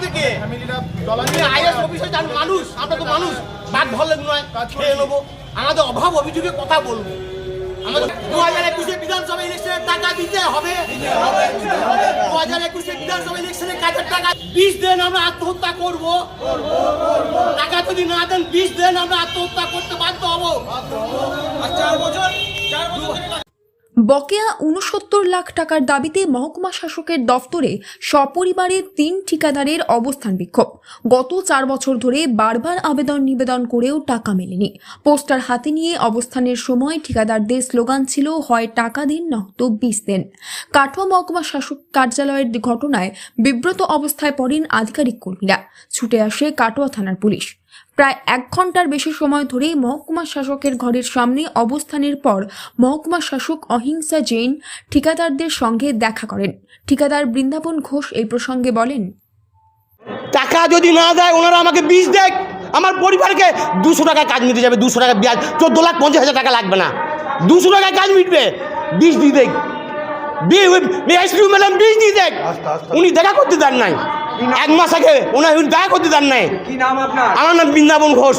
আমাদেরকে। আইএস মানুষ আমরা তো মানুষ। বাদ ধরলে নয় খেয়ে নেব। আমাদের অভাব অভিযোগে কথা বলব। আমাদের দু হাজার একুশে বিধানসভা ইলেকশনের টাকা দিতে হবে। দু হাজার একুশে বিধানসভা ইলেকশনের কাজের টাকা বিশ দিন আমরা আত্মহত্যা করব। টাকা যদি না দেন বিশ দিন আমরা আত্মহত্যা করতে বাধ্য হব। চার বছর চার বছর বকেয়া উনসত্তর লাখ টাকার দাবিতে মহকুমা শাসকের দফতরে সপরিবারে তিন ঠিকাদারের অবস্থান বিক্ষোভ। গত চার বছর ধরে বারবার আবেদন নিবেদন করেও টাকা মেলেনি। পোস্টার হাতে নিয়ে অবস্থানের সময় ঠিকাদারদের স্লোগান ছিল, হয় টাকা দিন নয়তো বিষ দেন। কাটোয়া মহকুমা শাসক কার্যালয়ের ঘটনায় বিব্রত অবস্থায় পড়েন আধিকারিক কর্মীরা। ছুটে আসে কাটোয়া থানার পুলিশ। প্রায় এক ঘণ্টার বেশি সময় ধরেই মহকুমা শাসকের ঘরের সামনে অবস্থানের পর মহকুমা শাসক অহিংসা জৈন ঠিকাদারদের সঙ্গে দেখা করেন ঠিকাদার বৃন্দাবন ঘোষ এই প্রসঙ্গে বলেন টাকা যদি না দেয় ওনারা আমাকে বিষ দেয় আমার পরিবারকে দুশো টাকা কাজ মিটে যাবে দুশো টাকা বিয়াজ চোদ্দ লাখ পঞ্চাশ হাজার টাকা লাগবে না দুশো টাকায় কাজ মিটবে বিষ দিয়ে দেয় এসপি ম্যাডাম বিষ দিয়ে দেখ উনি দেখা করতে দেন নাই এক মাস আগে ওনার উনি দেখা করতে দেন নাই। আমার নাম বৃন্দাবন ঘোষ।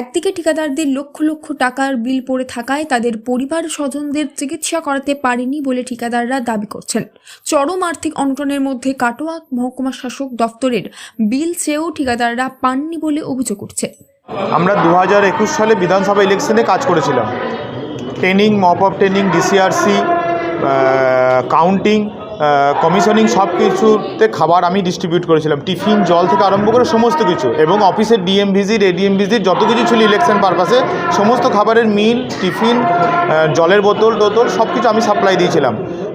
একদিকে ঠিকাদারদের লক্ষ লক্ষ টাকার বিল পড়ে থাকায় তাদের পরিবার স্বজনদের চিকিৎসা করাতে পারেনি বলে ঠিকাদাররা দাবি করছেন। চরম আর্থিক অনটনের মধ্যে কাটোয়া মহকুমা শাসক দফতরের বিল চেয়েও ঠিকাদাররা পাননি বলে অভিযোগ উঠছে। আমরা দু হাজার একুশ সালে বিধানসভা ইলেকশনে কাজ করেছিলাম। Training, mop up training, DCRC counting commissioning সব কিছুতে খাবার আমি ডিস্ট্রিবিউট করেছিলাম। টিফিন, জল থেকে আরম্ভ করে সমস্ত কিছু। এবং অফিসের ডিএম ভিজিট এডিএম ভিজিট যত কিছু ছিল ইলেকশন পারপাসে সমস্ত খাবারের মিল টিফিন জলের বোতল, টোতল, সব কিছু আমি সাপ্লাই দিয়েছিলাম।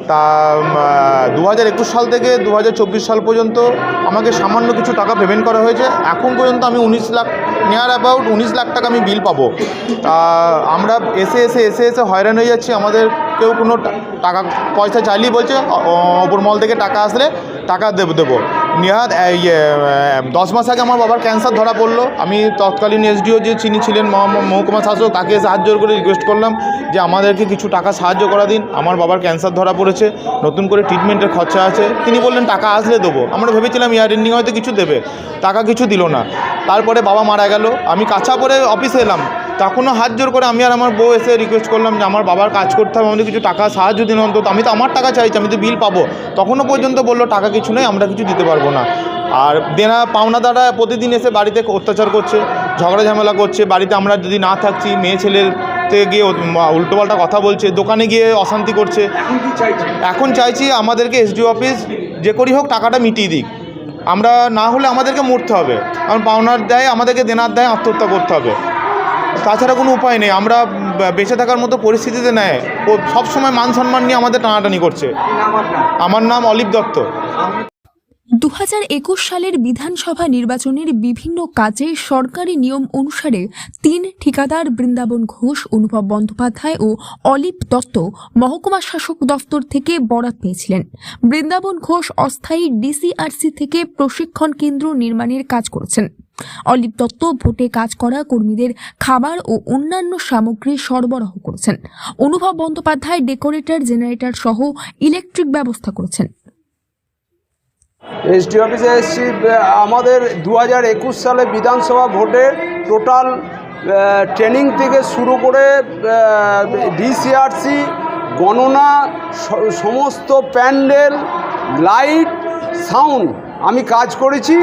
তা দু একুশ সাল থেকে দু হাজার চব্বিশ সাল পর্যন্ত আমাকে সামান্য কিছু টাকা পেমেন্ট করা হয়েছে। এখন পর্যন্ত আমি উনিশ লাখ নেয়ার অ্যাবাউট উনিশ লাখ টাকা আমি বিল পাবো। তা, আমরা এসে এসে এসে এসে হয়রান হয়ে যাচ্ছি। আমাদের কেউ কোনো টাকা পয়সা চাইলেই বলছে অ- অ- ওপর মল থেকে টাকা আসলে টাকা দেবো দেবো। নিহাত এই, এ, দশ মাস আগে আমার বাবার ক্যান্সার ধরা পড়ল। আমি তৎকালীন এসডিও যে চিনি ছিলেন মহ- মহকুমা শাসক তাকে সাহায্য করে রিকোয়েস্ট করলাম যে আমাদেরকে কিছু টাকা সাহায্য করা দিন। আমার বাবার ক্যান্সার ধরা পড়েছে নতুন করে ট্রিটমেন্টের খরচা আছে। তিনি বললেন টাকা আসলে দেবো। আমরা ভেবেছিলাম ইয়ার এন্ডিং হয়তো কিছু দেবে। টাকা কিছু দিল না। তারপরে বাবা মারা গেল। আমি কাছা পরে অফিসে এলাম। তখনও হাত জোর করে আমি আর আমার বউ এসে রিকোয়েস্ট করলাম যে আমার বাবার কাজ করতে হবে আমাদের কিছু টাকা সাহায্য দিন অন্তত। আমি তো আমার টাকা চাইছি আমি তো বিল পাবো। তখনও পর্যন্ত বলল টাকা কিছু নেই আমরা কিছু দিতে পারব না। আর দেনা পাওনাদাররা প্রতিদিন এসে বাড়িতে অত্যাচার করছে ঝগড়া ঝামেলা করছে। বাড়িতে আমরা যদি না থাকছি মেয়ে ছেলের থেকে গিয়ে উল্টোপাল্টা কথা বলছে দোকানে গিয়ে অশান্তি করছে। এখন চাইছি আমাদেরকে এসডিও অফিস যে করি হোক টাকাটা মিটিয়ে দিক। আমরা না হলে আমাদেরকে মরতে হবে। কারণ পাওনার দেয় আমাদেরকে দেনার দেয় আত্মহত্যা করতে হবে। তাছাড়া কোনো উপায় নেই। আমরা বেঁচে থাকার মতো পরিস্থিতিতে নেয় ও সবসময় মান সম্মান নিয়ে আমাদের টানাটানি করছে। আমার নাম অলিপ দত্ত। দু হাজার একুশ সালের বিধানসভা নির্বাচনের বিভিন্ন কাজে সরকারি নিয়ম অনুসারে তিন ঠিকাদার বৃন্দাবন ঘোষ অনুভব বন্দ্যোপাধ্যায় ও অলিপ দত্ত মহকুমা শাসক দফতর থেকে বরাত পেয়েছিলেন। বৃন্দাবন ঘোষ অস্থায়ী ডিসিআরসি থেকে প্রশিক্ষণ কেন্দ্র নির্মাণের কাজ করেছেন। অলিপ দত্ত ভোটে কাজ করা কর্মীদের খাবার ও অন্যান্য সামগ্রী সরবরাহ করেছেন। অনুভব বন্দ্যোপাধ্যায়, ডেকোরেটর জেনারেটর সহ ইলেকট্রিক ব্যবস্থা করেছেন। এসডি অফিসে এসেছি। আমাদের দু একুশ সালে বিধানসভা ভোটের টোটাল ট্রেনিং থেকে শুরু করে ডিসিআরসি, গণনা সমস্ত প্যান্ডেল, লাইট, সাউন্ড আমি কাজ করেছি।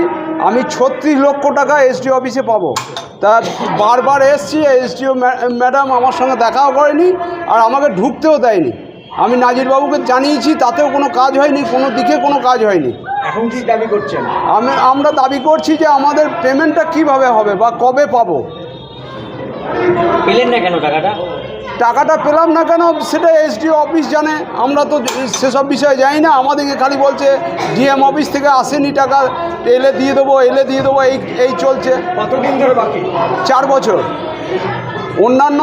আমি ছত্রিশ লক্ষ টাকা এসডি অফিসে পাবো। তা বারবার এসছি এসডিও ম্যাডাম আমার সঙ্গে দেখাও করেনি আর আমাকে ঢুকতেও দেয়নি। আমি নাজিরবাবুকে জানিয়েছি তাতেও কোনো কাজ হয়নি কোনো দিকে কোনো কাজ হয়নি। এখন কি দাবি করছেন? আমি আমরা দাবি করছি যে আমাদের পেমেন্টটা কীভাবে হবে বা কবে পাবো। পেলেন না কেন টাকাটা? টাকাটা পেলাম না কেন? সেটা এসডিও অফিস জানে। আমরা তো সেসব বিষয়ে যাই না। আমাদেরকে খালি বলছে ডিএম অফিস থেকে আসেনি টাকা এলে দিয়ে দেবো এলে দিয়ে দেবো এই এই চলছে। কতদিন ধরে বাকি? চার বছর। অন্যান্য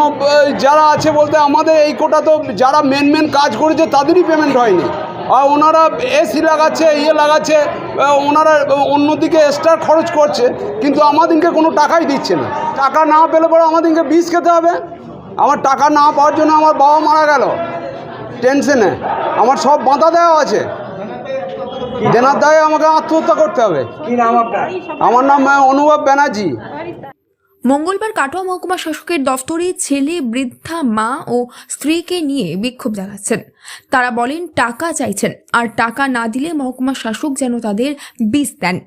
যারা আছে বলতে আমাদের এই কোটা তো যারা মেন মেন কাজ করেছে তাদেরই পেমেন্ট হয়নি। আর ওনারা এসি লাগাচ্ছে ইয়ে লাগাচ্ছে ওনারা অন্যদিকে এক্সট্রা খরচ করছে কিন্তু আমাদেরকে কোনো টাকাই দিচ্ছে না। টাকা না পেলে পরে আমাদেরকে বিষ খেতে হবে। আমার টাকা না পাওয়ার জন্য আমার বাবা মারা গেল। টেনশনে আমার সব বাঁধা দেওয়া আছে। দেনার দায়ে আমাকে আত্মহত্যা করতে হবে। আমার নাম অনুভব ব্যানার্জি। মঙ্গলবার কাটোয়া মহকুমা শাসকের দফতরে ছেলে, বৃদ্ধা, মা ও স্ত্রীকে নিয়ে বিক্ষোভ দেখাচ্ছেন তারা বলেন, টাকা চাইছেন, আর টাকা না দিলে মহকুমা শাসক যেন তাদের বিষ দেন।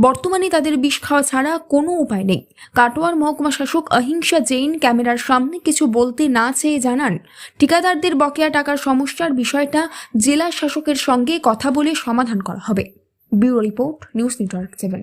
বর্তমানে তাদের বিষ খাওয়া ছাড়া কোনো উপায় নেই। কাটোয়ার মহকুমা শাসক অহিংসা জৈন ক্যামেরার সামনে কিছু বলতে না চেয়ে জানান, ঠিকাদারদের বকেয়া টাকার সমস্যার বিষয়টা জেলা শাসকের সঙ্গে কথা বলে সমাধান করা হবে। Bureau report, news network seven.